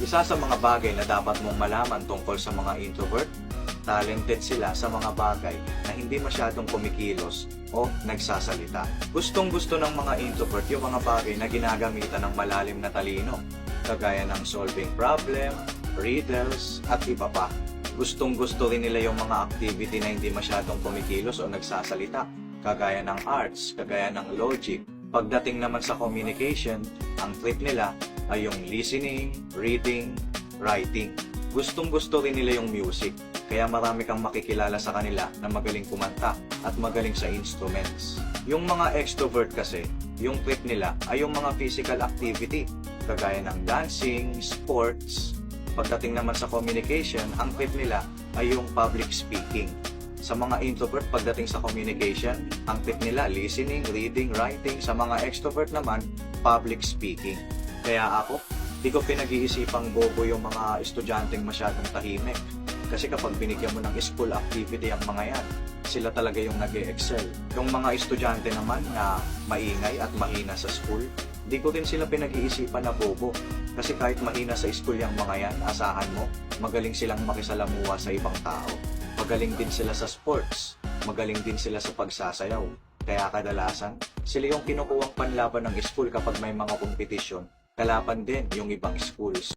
Isa sa mga bagay na dapat mong malaman tungkol sa mga introvert, talented sila sa mga bagay na hindi masyadong kumikilos o nagsasalita. Gustong gusto ng mga introvert yung mga bagay na ginagamitan ng malalim na talino, kagaya ng solving problem, riddles, at iba pa. Gustong gusto rin nila yung mga activity na hindi masyadong kumikilos o nagsasalita, kagaya ng arts, kagaya ng logic. Pagdating naman sa communication, ang trip nila ay yung listening, reading, writing. Gustong gusto rin nila yung music, kaya marami kang makikilala sa kanila na magaling kumanta at magaling sa instruments. Yung mga extrovert kasi, yung trip nila ay yung mga physical activity, kagaya ng dancing, sports. Pagdating naman sa communication, ang trip nila ay yung public speaking. Sa mga introvert, pagdating sa communication, ang tip nila listening, reading, writing. Sa mga extrovert naman, public speaking. Kaya ako, di ko pinag-iisipang bobo yung mga estudyanteng masyadong tahimik. Kasi kapag binigyan mo ng school activity ang mga yan, sila talaga yung nag excel Yung mga estudyante naman na maingay at mahina sa school, di ko rin sila pinag-iisipan na bobo. Kasi kahit mahina sa school yung mga yan, asahan mo, magaling silang makisalamuha sa ibang tao. Magaling din sila sa sports. Magaling din sila sa pagsasayaw. Kaya kadalasan, sila yung kinukuwang panlaban ng school kapag may mga kompetisyon. Kalaban din yung ibang schools.